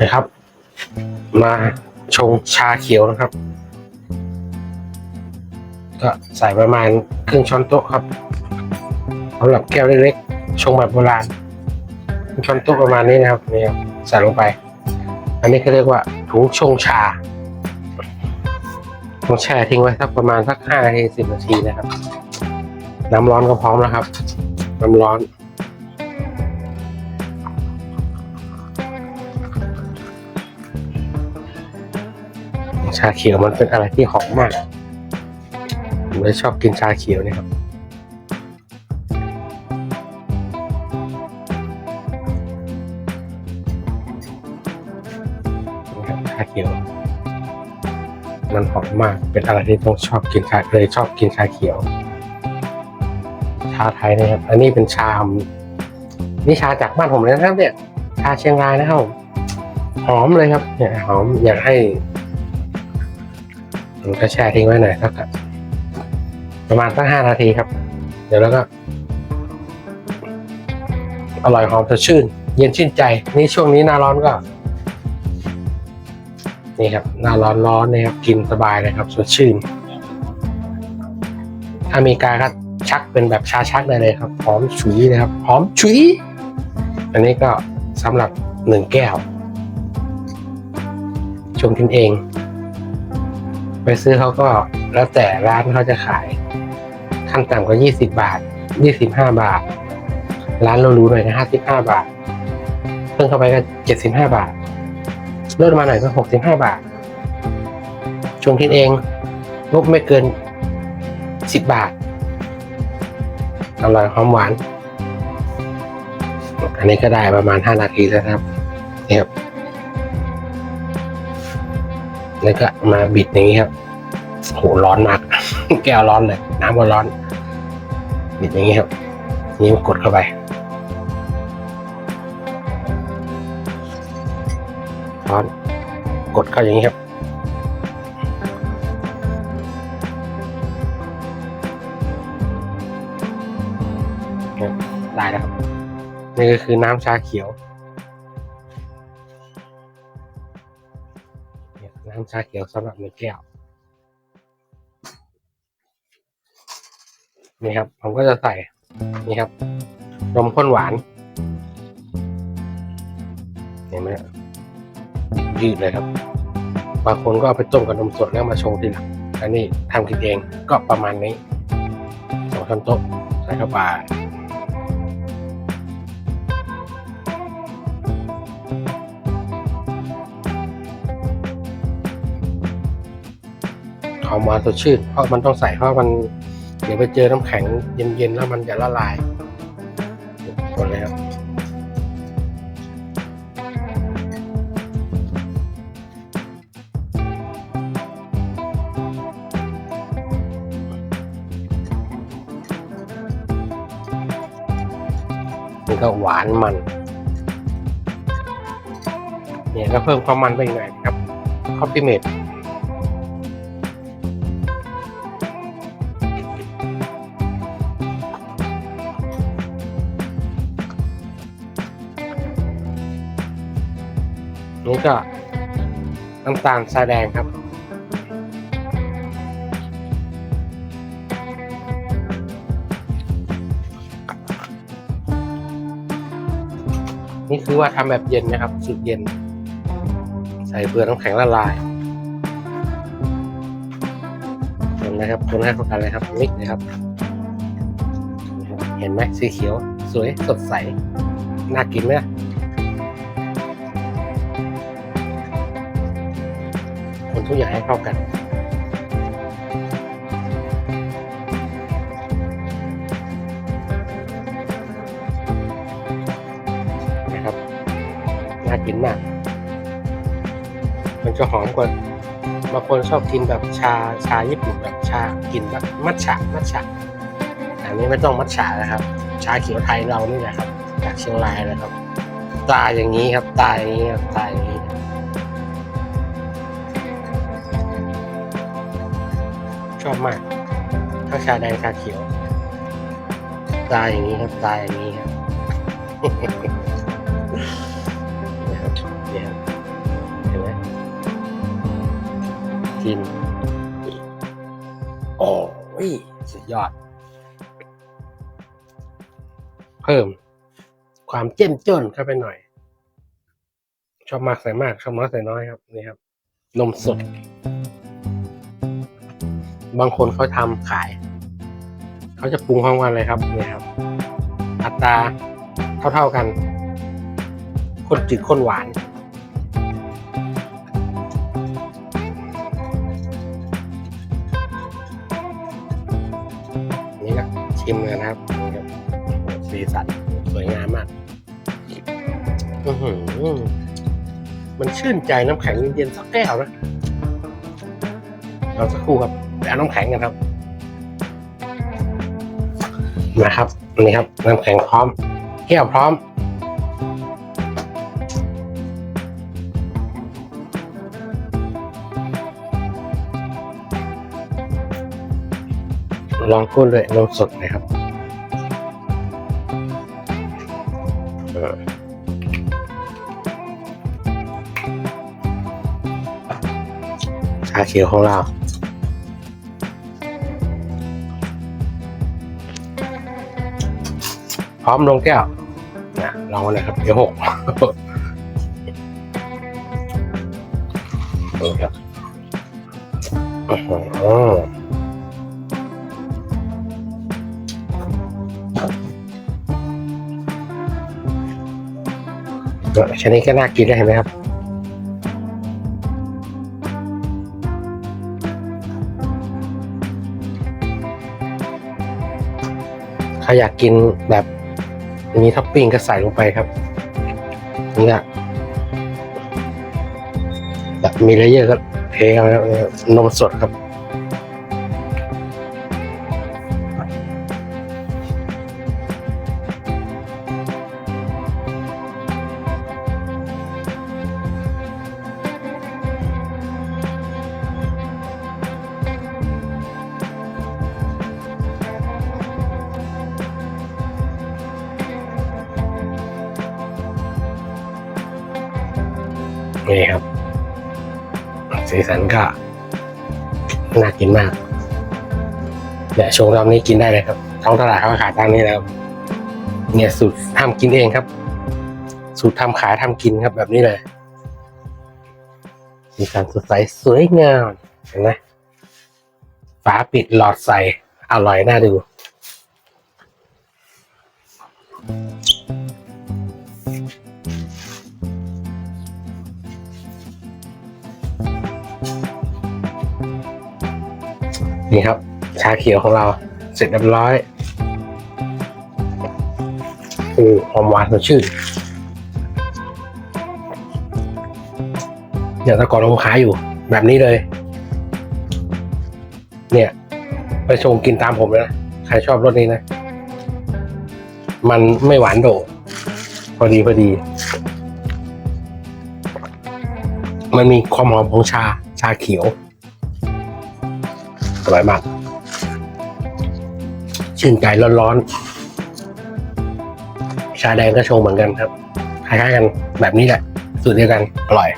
นะครับ มาชงชาเขียวนะครับ ก็ใส่ประมาณครึ่งช้อนโต๊ะครับสำหรับแก้วเล็กๆชงแบบโบราณช้อนโต๊ะประมาณนี้นะครับนี่ครับใส่ลงไป อันนี้เขาเรียกว่าถุงชงชาต้องแช่ทิ้งไว้สักประมาณสักห้านาทีสิบนาทีนะครับ น้ำร้อนก็พร้อมแล้วครับ น้ำร้อน ชาเขียวมันเป็นอะไรที่หอมมาก ผมเลยชอบกินชาเขียวเนี่ยครับ ชาเขียว มันหอมมาก เป็นอะไรที่ต้องชอบกินชาเลยชอบกินชาเขียว ชาไทยนะครับ อันนี้เป็นชานี่ชาจากบ้านผมเลยนะครับเนี่ย ชาเชียงรายนะครับผมหอมเลยครับ เนี่ยหอมอยากให้ ผมก็แช่ทิ้งไว้หน่อยสักประมาณสักห้านาทีครับ เดี๋ยวแล้วก็ อร่อยหอมสดชื่น เย็นชื่นใจ นี่ช่วงนี้หน้าร้อนก็ นี่ครับ หน้าร้อนร้อนนะครับกินสบายเลยครับ สดชื่น ถ้ามีการก็ชักเป็นแบบชาชักได้เลยครับหอมฉุยนะครับหอมฉุย อันนี้ก็สำหรับหนึ่งแก้วชงกินเอง ไปซื้อเขาก็แล้วแต่ร้านเขาจะขาย ขั้นต่ำก็ยี่สิบาทยี่สิบห้าบาท ร้านเรารู้หน่อยนะห้าสิบห้าบาท เพิ่มเข้าไปก็เจ็ดสิบห้าบาทลดมาหน่อยก็หกสิบห้าบาทชงกินเองงบไม่เกินสิบบาทอร่อยหอมหวาน อันนี้ก็ได้ประมาณห้านาทีแล้วครับนี่ครับ แล้วก็มาบิดอย่างนี้ครับโหร้อนมาก แก้วร้อนเลยน้ำก็ร้อน บิดอย่างนี้ครับนี่กดเข้าไปร้อนกดเข้าอย่างนี้ครับได้แล้วครับนี่ก็คือน้ำชาเขียว น้ำชาเขียวสำหรับหนึ่งแก้วนี่ครับ ผมก็จะใส่นี่ครับนมข้นหวาน เห็นไหมฮะยืดเลยครับ บางคนก็เอาไปต้มกับนมสดแล้วมาโชงทีหลังอันนี้ทำกินเองก็ประมาณนี้สองช้อนโต๊ะใส่เข้าไป หอมหวานสดชื่นเพราะมันต้องใส่เพราะมันเดี๋ยวไปเจอน้ำแข็งเย็นๆแล้วมันจะละลายหมดเลยครันี่ก็หวานมันเนี่ยก็เพิ่มความมันไปอีกหน่อยครับคอฟฟี่เมด นี่ก็น้ำตาลทรายแดงครับ นี่คือว่าทำแบบเย็นนะครับสูตรเย็น ใส่เปลือน้ำแข็งละลายคนนะครับคนให้เข้ากันเลยครับมิกเลยครับ เห็นไหมสีเขียว สวยสดใส น่ากินไหม กอย่างให้เข้ากัน นะครับ น่ากินมาก มันจะหอมกว่าบางคนชอบกินแบบชาชาญี่ปุ่นแบบชากินแบบมัทฉะมัทฉะอันนี้ไม่ต้องมัทฉะนะครับ ชาเขียวไทยเรานี่แหละครับ จากเชียงรายนะครับ ตาอย่างนี้ครับ ตาอย่างนี้ครับตาอย่างนี้ ชอบมากถ้าชาแดงชาเขียวตายอย่างนี้ครับตายอย่างนี้ครับนะครับเนี่ยเห็นไหมกินโอ้ยสุดยอด เพิ่ม ความเจ้มจนเข้าไปหน่อย ชอบมากใส่มาก ชอบน้อยใส่น้อยครับ นี่ครับ นมสด บางคนเขาทำขาย เขาจะปรุงพร้อมกันเลยครับนี่ครับ อัตราเท่าๆกันข้นจืดข้นหวานนี่ก็ชิมกันนะครับนี่ครับสีสันสวยงามมากอือหือมันชื่นใจน้ำแข็งเย็นๆสักแก้วนะเราสักครู่ครับไป เอาน้ำแข็งกันครับนะครับนี่ครับน้ำแข็งพร้อมแก้วพร้อมลองก้นด้วยนมสดนะครับออชาเขียวของเรา พร้อมลงแก้วนะลองมาเลยครับเดี๋ยวหกนี่ครับอื้อหือชนิดก็น่ากินได้เห็นไหมครับถ้าอยากกินแบบ มีท็อปปิ้งก็ใส่ลงไปครับ นี่ก็แบบมีเลเยอร์ก็เทเอาแล้วนมสดครับ นี่ครับ สีสันก็น่ากินมากเนี่ยช่วงรอบนี้กินได้เลยครับท้องตลาดเขาขายตามนี้แล้วเนี่ยสูตรทำกินเองครับ สูตรทำขายทำกินครับแบบนี้เลยสีสันสดใสสวยงามเห็นไหมฝาปิดหลอดใสอร่อยน่าดู นี่ครับ ชาเขียวของเราเสร็จเรียบร้อยโอ้หอมหวานสดชื่นเนี่ยตะกอนผมขายอยู่แบบนี้เลย เนี่ย ไปชงกินตามผมเลยนะ ใครชอบรสนี้นะ มันไม่หวานโดดพอดีพอดี มันมีความหอมของชาชาเขียว อร่อยมาก ชื่นใจร้อนๆ ชาแดงก็ชงเหมือนกันครับ คล้ายๆกันแบบนี้แหละ สูตรเดียวกัน อร่อย